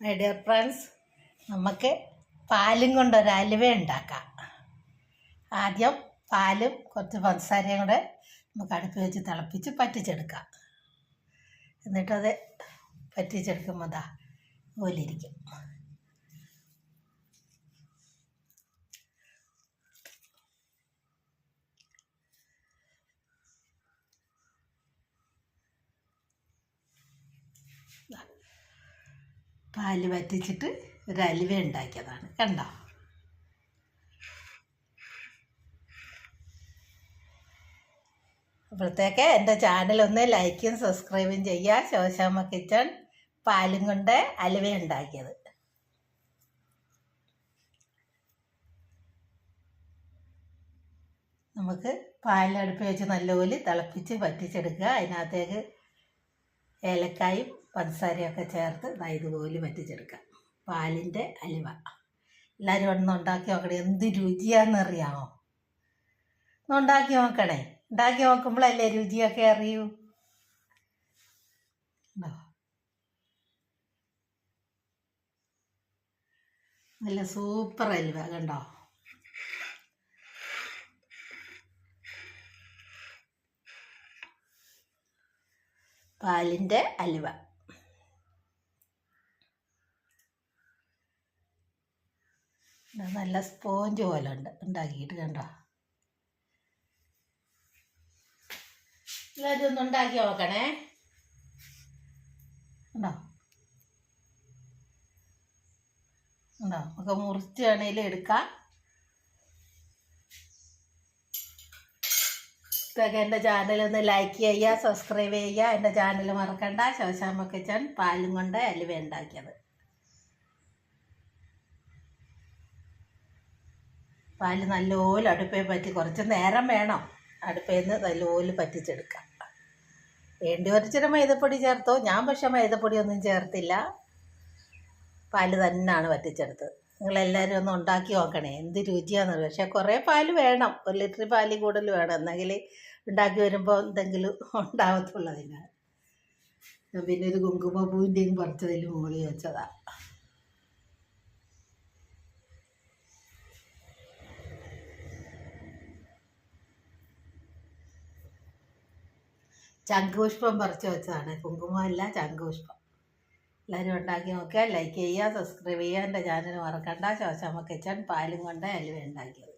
My dear friends നമുക്ക് പാലും കൊണ്ട് ഒരു അലുവ ഉണ്ടാക്കാം. ആദ്യം പാലും കുറച്ച് പഞ്ചസാരയും കൂടെ നമുക്ക് അടുപ്പ് വെച്ച് തിളപ്പിച്ച് പറ്റിച്ചെടുക്കാം. എന്നിട്ടത് പറ്റിച്ചെടുക്കുമ്പോൾ ദാ പോലിരിക്കും പാൽ വറ്റിച്ചിട്ട് ഒരു അലുവ ഉണ്ടാക്കിയതാണ്. കണ്ടോ? അപ്പോഴത്തേക്ക് എന്റെ ഒന്ന് ലൈക്കും സബ്സ്ക്രൈബും ചെയ്യുക. ശോശാമ്മ കിച്ചൺ പാലും കൊണ്ട് അലുവ ഉണ്ടാക്കിയത്. നമുക്ക് പാലടുപ്പ് വെച്ച് നല്ലപോലെ തിളപ്പിച്ച് വറ്റിച്ചെടുക്കുക. അതിനകത്തേക്ക് ഏലക്കായും പഞ്ചസാരയും ഒക്കെ ചേർത്ത് ഇതുപോലെ വറ്റിച്ചെടുക്കുക പാലിന്റെ അലുവ. എല്ലാവരും ഒന്ന് ഉണ്ടാക്കി നോക്കണേ എന്ത് രുചിയാണെന്നറിയാമോ? ഉണ്ടാക്കി നോക്കണേ. ഉണ്ടാക്കി നോക്കുമ്പോഴല്ലേ രുചിയൊക്കെ അറിയൂ? നല്ല സൂപ്പർ അലുവ കണ്ടോ? പാലിന്റെ അലുവ. നല്ല സ്പോഞ്ച് പോലെ ഉണ്ട്. ഉണ്ടാക്കിയിട്ട് കണ്ടോ? എല്ലാവരും ഒന്ന് ഉണ്ടാക്കി നോക്കണേ. ഉണ്ടോ? ഉണ്ടോ? നമുക്ക് മുറിച്ച് വേണേലും എടുക്കാം. ഇതൊക്കെ എന്റെ ഒന്ന് ലൈക്ക് ചെയ്യുക സബ്സ്ക്രൈബ് ചെയ്യുക. എന്റെ ചാനൽ മറക്കണ്ട. ശോശാമ്മ കിച്ചൺ പാലും കൊണ്ട് അലുവ ഉണ്ടാക്കിയത്. പാൽ നല്ലപോലെ അടുപ്പേ പറ്റി കുറച്ച് നേരം വേണം അടുപ്പേ നിന്ന് നല്ലപോലെ പറ്റിച്ചെടുക്കാം വേണ്ടി ഒരിച്ചിരി മൈദപ്പൊടി ചേർത്തോ. ഞാൻ പക്ഷേ മൈദപ്പൊടിയൊന്നും ചേർത്തില്ല. പാൽ തന്നെയാണ് പറ്റിച്ചെടുത്തത്. നിങ്ങളെല്ലാവരും ഒന്ന് ഉണ്ടാക്കി നോക്കണേ. എന്ത് രുചിയാണെന്ന് പക്ഷേ കുറേ പാൽ വേണം. ഒരു ലിറ്റർ പാൽ കൂടുതൽ വേണം. എന്നെങ്കിൽ ഉണ്ടാക്കി വരുമ്പോൾ എന്തെങ്കിലും ഉണ്ടാവത്തുള്ളൂ അതിന്. ഞാൻ പിന്നെ ഒരു കുങ്കുമപ്പൂവിന്റെയും പറിച്ചതിൽ മുകളിൽ വെച്ചതാ. ചങ്കുപുഷ്പം പറിച്ചു വെച്ചതാണ്. കുങ്കുമമല്ല ശംഖുപുഷ്പം എല്ലാവരും ഉണ്ടാക്കി നോക്കുക ലൈക്ക് ചെയ്യുക സബ്സ്ക്രൈബ് ചെയ്യുക എന്റെ ചാനൽ മറക്കണ്ട. ശോശാമ്മ കിച്ചൺ പാലും കൊണ്ട് അലുവ ഉണ്ടാക്കിയത്.